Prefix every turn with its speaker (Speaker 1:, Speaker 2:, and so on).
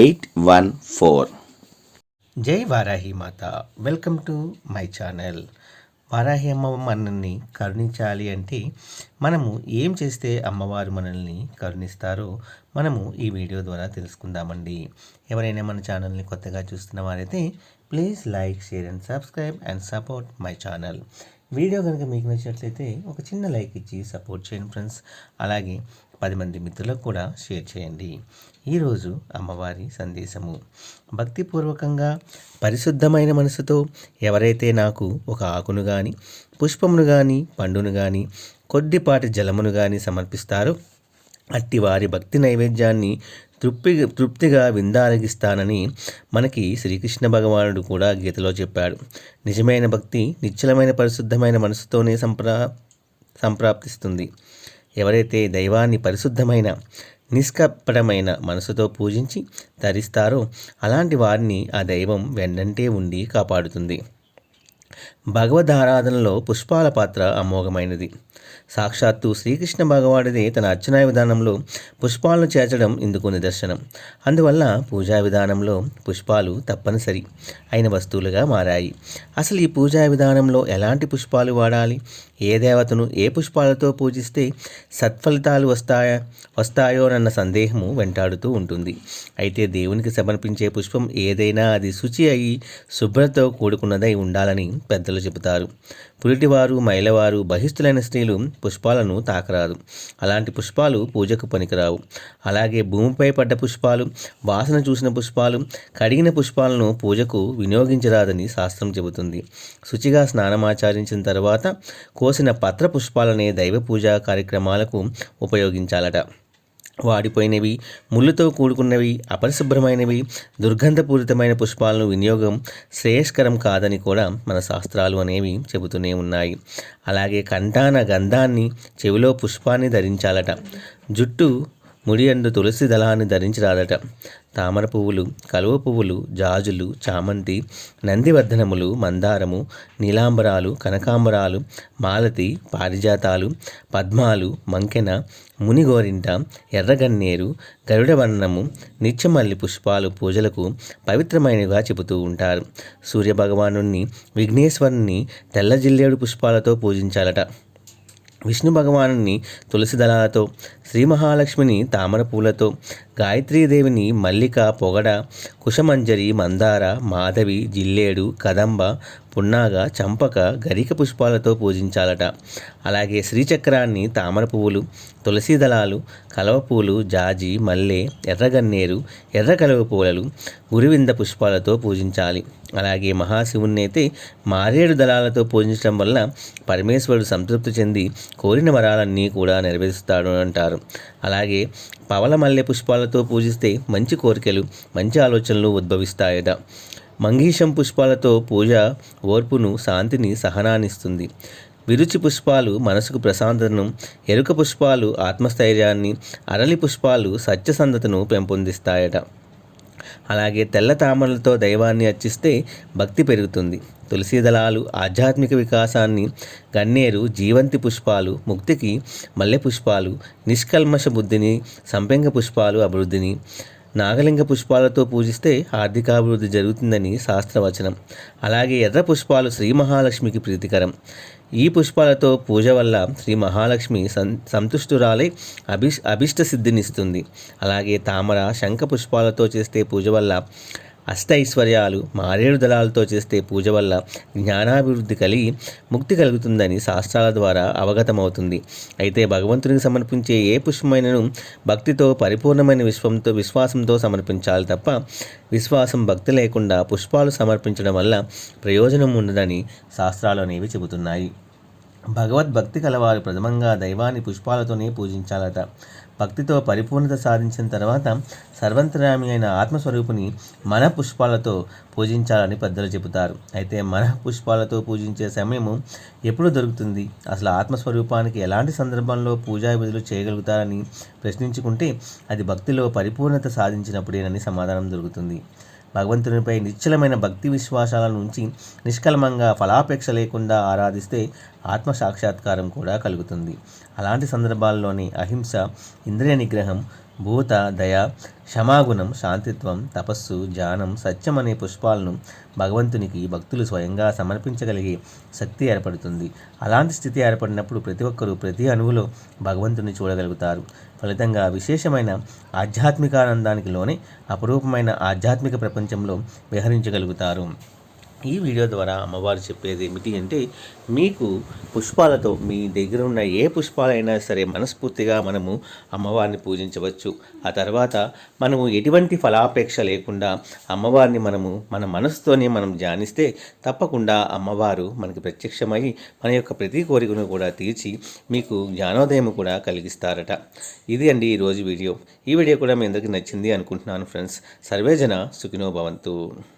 Speaker 1: eight one four
Speaker 2: జై వారాహి మాత. Welcome to my channel Varahi అమ్మ మనల్ని కరుణించాలి అంటే మనము ఏం చేస్తే అమ్మవారు మనల్ని కరుణిస్తారో మనము ఈ వీడియో ద్వారా తెలుసుకుందామండి. ఎవరైనా మన ఛానల్ని కొత్తగా చూస్తున్న వారైతే please like share and subscribe and support my channel video కనుక మీకు నచ్చినట్లయితే ఒక చిన్న లైక్ ఇచ్చి సపోర్ట్ చేయండి ఫ్రెండ్స్ అలాగే పది మంది మిత్రులకు కూడా షేర్ చేయండి. ఈరోజు అమ్మవారి సందేశము. భక్తిపూర్వకంగా పరిశుద్ధమైన మనసుతో ఎవరైతే నాకు ఒక ఆకును కానీ పుష్పమును కానీ పండును కానీ కొద్దిపాటి జలమును కానీ సమర్పిస్తారో అట్టి వారి భక్తి నైవేద్యాన్ని తృప్తి తృప్తిగా విందారగిస్తానని మనకి శ్రీకృష్ణ భగవానుడు కూడా గీతలో చెప్పాడు. నిజమైన భక్తి నిశ్చలమైన పరిశుద్ధమైన మనసుతోనే సంప్రా సంప్రాప్తిస్తుంది. ఎవరైతే దైవాన్ని పరిశుద్ధమైన నిష్కపటమైన మనసుతో పూజించి ధరిస్తారో అలాంటి వారిని ఆ దైవం వెన్నంటే ఉండి కాపాడుతుంది. భగవద్ పుష్పాల పాత్ర అమోఘమైనది. సాక్షాత్తు శ్రీకృష్ణ భగవానుడే తన అర్చనా విధానంలో పుష్పాలను చేర్చడం ఇందుకు నిదర్శనం. అందువల్ల పూజా విధానంలో పుష్పాలు తప్పనిసరి అయిన వస్తువులుగా మారాయి. అసలు ఈ పూజా విధానంలో ఎలాంటి పుష్పాలు వాడాలి? ఏ దేవతను ఏ పుష్పాలతో పూజిస్తే సత్ఫలితాలు వస్తాయా? వస్తాయోనన్న సందేహము వెంటాడుతూ ఉంటుంది. అయితే దేవునికి సమర్పించే పుష్పం ఏదైనా అది శుచి అయి శుభ్రతతో కూడుకున్నదై ఉండాలని పెద్దలు చెబుతారు. పురిటివారు మైలవారు బహిస్తులైన స్త్రీలు పుష్పాలను తాకరాదు. అలాంటి పుష్పాలు పూజకు పనికిరావు. అలాగే భూమిపై పడ్డ పుష్పాలు వాసన చూసిన పుష్పాలు కడిగిన పుష్పాలను పూజకు వినియోగించరాదని శాస్త్రం చెబుతుంది. శుచిగా స్నానమాచరించిన తర్వాత కోసిన పత్ర పుష్పాలనే దైవ పూజా కార్యక్రమాలకు ఉపయోగించాలట. వాడిపోయినవి ముళ్ళుతో కూడుకున్నవి అపరిశుభ్రమైనవి దుర్గంధపూరితమైన పుష్పాలను వినియోగం శ్రేయస్కరం కాదని కూడా మన శాస్త్రాలు అనేవి చెబుతూనే ఉన్నాయి. అలాగే కంఠాన గంధాన్ని చెవిలో పుష్పాన్ని ధరించాలట. జుట్టు ముడియందు తులసి దళాన్ని ధరించరాదట. తామర పువ్వులు కలువ పువ్వులు జాజులు చామంతి నందివర్ధనములు మందారము నీలాంబరాలు కనకాంబరాలు మాలతి పారిజాతాలు పద్మాలు మంకెన మునిగోరింట ఎర్రగన్నేరు గరుడవర్ణము నిత్యమల్లి పుష్పాలు పూజలకు పవిత్రమైనవిగా చెబుతూ ఉంటారు. సూర్యభగవాను విఘ్నేశ్వరుని తెల్ల జిల్లేడు పుష్పాలతో పూజించాలట. విష్ణు భగవాను తులసి దళాలతో శ్రీ మహాలక్ష్మిని తామర పూలతో గాయత్రీదేవిని మల్లిక పొగడ కుశమంజరి మందార మాధవి జిల్లేడు కదంబ పున్నాగ చంపక గరిక పుష్పాలతో పూజించాలట. అలాగే శ్రీచక్రాన్ని తామర పువ్వులు తులసి దళాలు కలవపూలు జాజి మల్లె ఎర్రగన్నేరు ఎర్ర కలవ పూలలు గురివింద పుష్పాలతో పూజించాలి. అలాగే మహాశివుణ్ణి అయితే మారేడు దళాలతో పూజించడం వల్ల పరమేశ్వరుడు సంతృప్తి చెంది కోరిన వరాలన్నీ కూడా నెరవేరుస్తాడు అంటారు. అలాగే పవల మల్లె పుష్పాలతో పూజిస్తే మంచి కోరికలు మంచి ఆలోచనలు ఉద్భవిస్తాయట. మంగీషం పుష్పాలతో పూజ ఓర్పును శాంతిని సహనాన్నిస్తుంది. విరుచి పుష్పాలు మనసుకు ప్రశాంతతను ఎరుక పుష్పాలు ఆత్మస్థైర్యాన్ని అరలి పుష్పాలు సత్యసంధతను పెంపొందిస్తాయట. అలాగే తెల్ల తామరలతో దైవాన్ని అర్చిస్తే భక్తి పెరుగుతుంది. తులసి దళాలు ఆధ్యాత్మిక వికాసాన్ని గన్నేరు జీవంతి పుష్పాలు ముక్తికి మల్లె పుష్పాలు నిష్కల్మష బుద్ధిని సంపెంగ పుష్పాలు అభివృద్ధిని నాగలింగ పుష్పాలతో పూజిస్తే ఆర్థికాభివృద్ధి జరుగుతుందని శాస్త్రవచనం. అలాగే ఎర్ర పుష్పాలు శ్రీ మహాలక్ష్మికి ప్రీతికరం. ఈ పుష్పాలతో పూజ వల్ల శ్రీ మహాలక్ష్మి సం సంతుష్టురాలై అభిష్ అభిష్ట సిద్ధినిస్తుంది. అలాగే తామర శంఖ పుష్పాలతో చేస్తే పూజ వల్ల అష్టైశ్వర్యాలు మారేడు దళాలతో చేస్తే పూజ వల్ల జ్ఞానాభివృద్ధి కలిగి ముక్తి కలుగుతుందని శాస్త్రాల ద్వారా అవగతమవుతుంది. అయితే భగవంతునికి సమర్పించే ఏ పుష్పమైనను భక్తితో పరిపూర్ణమైన విశ్వంతో విశ్వాసంతో సమర్పించాలి తప్ప విశ్వాసం భక్తి లేకుండా పుష్పాలు సమర్పించడం వల్ల ప్రయోజనం ఉండదని శాస్త్రాలు అనేవి చెబుతున్నాయి. భగవద్భక్తి కలవారు. ప్రథమంగా దైవాన్ని పుష్పాలతోనే పూజించాలట. భక్తితో పరిపూర్ణత సాధించిన తర్వాత సర్వంతరామి అయిన ఆత్మస్వరూపుని మన పుష్పాలతో పూజించాలని పెద్దలు చెబుతారు. అయితే మన పుష్పాలతో పూజించే సమయము ఎప్పుడు దొరుకుతుంది? అసలు ఆత్మస్వరూపానికి ఎలాంటి సందర్భంలో పూజా విధులు చేయగలుగుతారని ప్రశ్నించుకుంటే అది భక్తిలో పరిపూర్ణత సాధించినప్పుడేనని సమాధానం దొరుకుతుంది. భగవంతునిపై నిశ్చలమైన భక్తి విశ్వాసాల నుంచి నిష్కలమంగా ఫలాపేక్ష లేకుండా ఆరాధిస్తే ఆత్మ సాక్షాత్కారం కూడా కలుగుతుంది. అలాంటి సందర్భాల్లోని అహింస ఇంద్రియ నిగ్రహం భూత దయ క్షమాగుణం శాంతిత్వం తపస్సు ధ్యానం సత్యం అనే పుష్పాలను భగవంతునికి భక్తులు స్వయంగా సమర్పించగలిగే శక్తి ఏర్పడుతుంది. అలాంటి స్థితి ఏర్పడినప్పుడు ప్రతి ఒక్కరూ ప్రతి అణువులో భగవంతుని చూడగలుగుతారు. ఫలితంగా విశేషమైన ఆధ్యాత్మికానందానికి లోనే అపురూపమైన ఆధ్యాత్మిక ప్రపంచంలో విహరించగలుగుతారు. ఈ వీడియో ద్వారా అమ్మవారు చెప్పేది ఏమిటి అంటే మీకు పుష్పాలతో మీ దగ్గర ఉన్న ఏ పుష్పాలైనా సరే మనస్ఫూర్తిగా మనము అమ్మవారిని పూజించవచ్చు. ఆ తర్వాత మనము ఎటువంటి ఫలాపేక్ష లేకుండా అమ్మవారిని మనము మన మనసుతోనే మనం ధ్యానిస్తే తప్పకుండా అమ్మవారు మనకి ప్రత్యక్షమై మన యొక్క ప్రతి కోరికను కూడా తీర్చి మీకు జ్ఞానోదయం కూడా కలిగిస్తారట. ఇది అండి ఈరోజు వీడియో. ఈ వీడియో కూడా మీ అందరికీ నచ్చింది అనుకుంటున్నాను ఫ్రెండ్స్. సర్వేజన సుఖినో భవంతు.